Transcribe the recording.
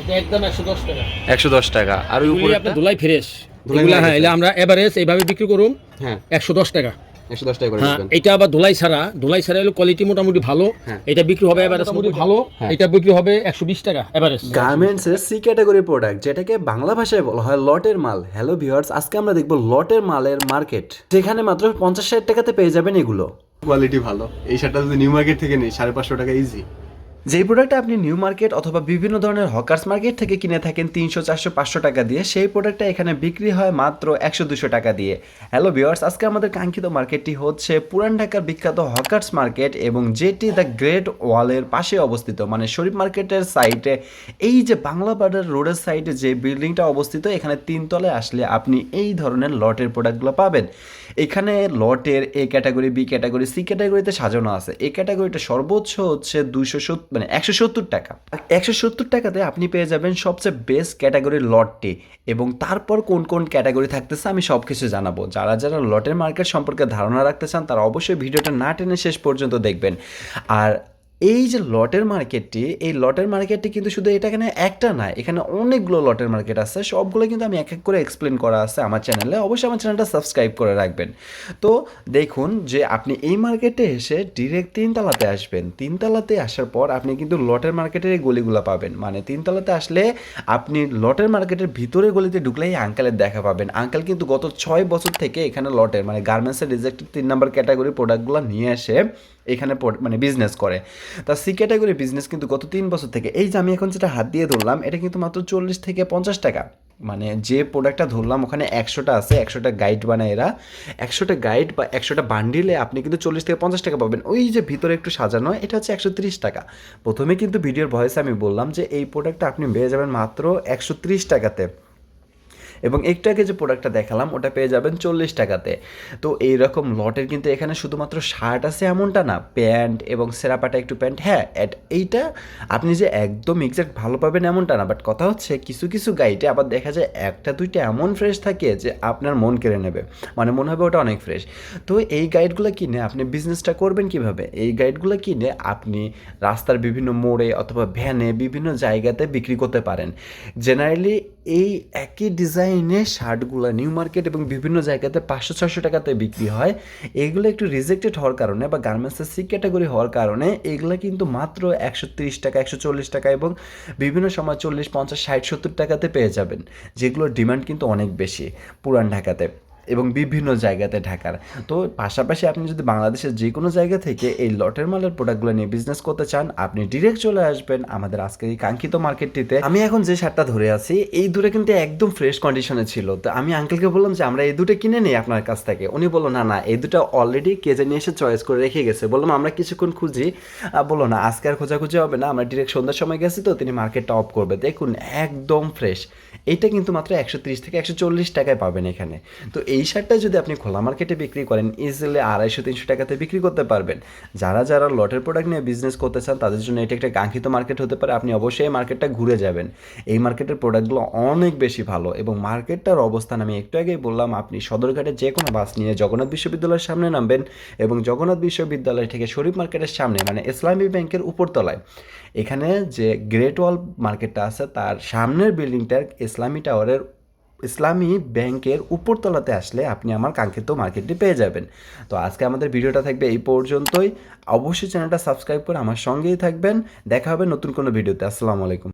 এটা একদম একশো দশ টাকা। আর ওই উপরে আপনার ধুলাই ফ্রেশ। এগুলা হ্যাঁ আছে। এগুলা আমরা এভারেজ এইভাবে বিক্রি করুন হ্যাঁ। একশো দশ টাকা। একশো দশ টাকা করে হ্যাঁ এটা আবার ধুলাই ছাড়া ধুলাই ছাড়া হলো কোয়ালিটি মোটামুটি ভালো। হ্যাঁ। এটা বিক্রি হবে এভারেজ মোটামুটি ভালো। হ্যাঁ। এটা বিক্রি হবে একশো বিশ টাকা এভারেজ। গার্মেন্টসের সি ক্যাটাগরি প্রোডাক্ট যেটাকে বাংলা ভাষায় বলা হয় লটের মাল। হ্যালো ভিউয়ার্স আজকে আমরা দেখব লটের মালের মার্কেট যেখানে মাত্র পঞ্চাশ ষাট টাকাতে পেয়ে যাবেন এগুলো। কোয়ালিটি ভালো। এই শার্টটা যদি নিউ মার্কেট থেকে নিই সাড়ে পাঁচশো টাকা ইজি যেই প্রোডাক্টটা আপনি নিউ মার্কেট অথবা বিভিন্ন ধরনের হকার্স মার্কেট থেকে কিনে থাকেন তিনশো, চারশো, পাঁচশো টাকা দিয়ে, সেই প্রোডাক্টটা এখানে বিক্রি হয় মাত্র একশো, দুশো টাকা দিয়ে। হ্যালো ভিওয়ার্স আজকে আমাদের কাঙ্ক্ষিত মার্কেটটি হচ্ছে পুরান ঢাকার বিখ্যাত হকার্স মার্কেট এবং যেটি দ্য গ্রেট ওয়ালের পাশে অবস্থিত। মানে শরীফ মার্কেটের সাইটে এই যে বাংলা বাজার রোডের সাইডে যে বিল্ডিংটা অবস্থিত, এখানে তিনতলায় আসলে আপনি এই ধরনের লটের প্রোডাক্টগুলো পাবেন। এখানে লটের A category, B category, C ক্যাটাগরিতে সাজানো আছে। এ ক্যাটাগরিটা সর্বোচ্চ হচ্ছে দুইশো সত্তর মানে একশো সত্তর টাকা। একশো সত্তর টাকাতে আপনি পেয়ে যাবেন সবচেয়ে বেস্ট ক্যাটাগরির লটটি এবং তারপর কোন কোন ক্যাটাগরি থাকতেছে আমি সব কিছু জানাব। যারা যারা লটের মার্কেট সম্পর্কে ধারণা রাখতে চান তারা অবশ্যই ভিডিওটা না টেনে শেষ পর্যন্ত দেখবেন। আর এই যে লটের মার্কেটটি, এই লটের মার্কেটটি কিন্তু শুধু এটা এখানে একটা না, এখানে অনেকগুলো লটের মার্কেট আছে। সবগুলো কিন্তু আমি এক এক করে এক্সপ্লেন করা আছে আমার চ্যানেলে অবশ্যই আমার চ্যানেলটা সাবস্ক্রাইব করে রাখবেন। তো দেখুন যে আপনি এই মার্কেটে এসে ডিরেক্ট তিনতলাতে আসবেন। তিনতলাতে আসার পর আপনি কিন্তু লটের মার্কেটের এই গলিগুলো পাবেন। মানে তিনতলাতে আসলে আপনি লটের মার্কেটের ভিতরে গলিতে ঢুকলেই আঙ্কেলের দেখা পাবেন। আঙ্কেল কিন্তু গত ছয় বছর থেকে এখানে লটের মানে গার্মেন্টসের রিজেক্টেড তিন নম্বর ক্যাটাগরি প্রোডাক্টগুলো নিয়ে এসে এখানে মানে বিজনেস করে। তা সি ক্যাটাগরি বিজনেস কিন্তু গত তিন বছর থেকে, এই যে আমি এখন যেটা হাত দিয়ে ধরলাম, এটা কিন্তু মাত্র চল্লিশ থেকে পঞ্চাশ টাকা। মানে যে প্রোডাক্টটা ধরলাম, ওখানে একশোটা আছে, একশোটা গাইড বানায় এরা। একশোটা গাইড বা একশোটা বান্ডিলে আপনি কিন্তু চল্লিশ থেকে পঞ্চাশ টাকা পাবেন। ওই যে ভিতরে একটু সাজানো, এটা হচ্ছে একশো তিরিশ টাকা। প্রথমে কিন্তু ভিডিওর ভয়েসে আমি বললাম যে, এই প্রোডাক্টটা আপনি পেয়ে যাবেন মাত্র একশো তিরিশ টাকাতে। এবং একটু আগে যে প্রোডাক্টটা দেখালাম, ওটা পেয়ে যাবেন চল্লিশ টাকাতে। তো এইরকম লটের কিন্তু এখানে শুধুমাত্র শার্ট আছে এমনটা না, প্যান্ট এবং সেরাপাটা একটু প্যান্ট হ্যাঁ অ্যাট এইটা আপনি যে একদম এক্সাক্ট ভালো পাবেন এমনটা না বাট কথা হচ্ছে কিছু কিছু গাইডে আবার দেখা যায় একটা, দুইটা এমন ফ্রেশ থাকে যে আপনার মন কেড়ে নেবে। মানে মনে হবে ওটা অনেক ফ্রেশ তো এই গাইডগুলো কিনে আপনি বিজনেসটা করবেন কীভাবে? এই গাইডগুলো কিনে আপনি রাস্তার বিভিন্ন মোড়ে অথবা ভ্যানে বিভিন্ন জায়গাতে বিক্রি করতে পারেন। জেনারেলি এই একই ডিজাইনের শার্টগুলো নিউ মার্কেট এবং বিভিন্ন জায়গাতে পাঁচশো ছশো টাকাতে বিক্রি হয়। এগুলো একটু রিজেক্টেড হওয়ার কারণে বা গার্মেন্টসের সি ক্যাটাগরি হওয়ার কারণে এগুলো কিন্তু মাত্র একশো তিরিশ টাকা, একশো চল্লিশ টাকা এবং বিভিন্ন সময় চল্লিশ, পঞ্চাশ, ষাট, সত্তর টাকাতে পেয়ে যাবেন, যেগুলোর ডিমান্ড কিন্তু অনেক বেশি পুরান ঢাকাতে। এবং বিভিন্ন জায়গাতে ঢাকার। তো পাশাপাশি আপনি যদি বাংলাদেশের যে কোনো জায়গা থেকে এই লটের মালের প্রোডাক্টগুলো নিয়ে বিজনেস করতে চান, আপনি ডিরেক্ট চলে আসবেন আমাদের আজকের এই কাঙ্ক্ষিত মার্কেটটিতে আমি এখন যে শার্টটা ধরে আছি, এই দুটো কিন্তু একদম ফ্রেশ কন্ডিশনে ছিল। তো আমি আঙ্কেলকে বললাম যে, আমরা এই দুটো কিনে নিই আপনার কাছ থেকে। উনি বলল, না না, এই দুটো অলরেডি কেজে নিয়ে এসে চয়েস করে রেখে গেছে। বললাম, আমরা কিছুক্ষণ খুঁজি। বলল, না, আজকে আর খোঁজাখুঁজি হবে না, আমরা ডিরেক্ট সন্ধ্যার সময় গেছি তো, তিনি মার্কেটটা অফ করবে। দেখুন, একদম ফ্রেশ এইটা কিন্তু মাত্র একশো তিরিশ থেকে একশো চল্লিশ টাকায় পাবেন এখানে। তো এই শার্টটা যদি আপনি খোলা মার্কেটে বিক্রি করেন ইজিলি আড়াইশো, তিনশো টাকাতে বিক্রি করতে পারবেন। যারা যারা লটের প্রোডাক্ট নিয়ে বিজনেস করতে চান, তাদের জন্য এটা একটা কাঙ্ক্ষিত মার্কেট হতে পারে। আপনি অবশ্যই এই মার্কেটটা ঘুরে যাবেন। এই মার্কেটের প্রোডাক্টগুলো অনেক বেশি ভালো এবং মার্কেটটার অবস্থান আমি একটু আগেই বললাম, আপনি সদরঘাটে যে কোনো বাস নিয়ে জগন্নাথ বিশ্ববিদ্যালয়ের সামনে নামবেন এবং জগন্নাথ বিশ্ববিদ্যালয় থেকে শরীফ মার্কেটের সামনে মানে ইসলামী ব্যাংকের উপরতলায়, এখানে যে গ্রেট ওয়াল মার্কেটটা আছে, তার সামনের বিল্ডিংটার ইসলামী টাওয়ারের, ইসলামী ব্যাংকের উপরতলাতে আসলে আপনি আমার কাঙ্ক্ষিত মার্কেটটি পেয়ে যাবেন। তো আজকে আমাদের ভিডিওটা থাকবে এই পর্যন্তই। অবশ্যই চ্যানেলটা সাবস্ক্রাইব করে আমার সঙ্গেই থাকবেন। দেখা হবে নতুন কোনো ভিডিওতে। আসসালামু আলাইকুম।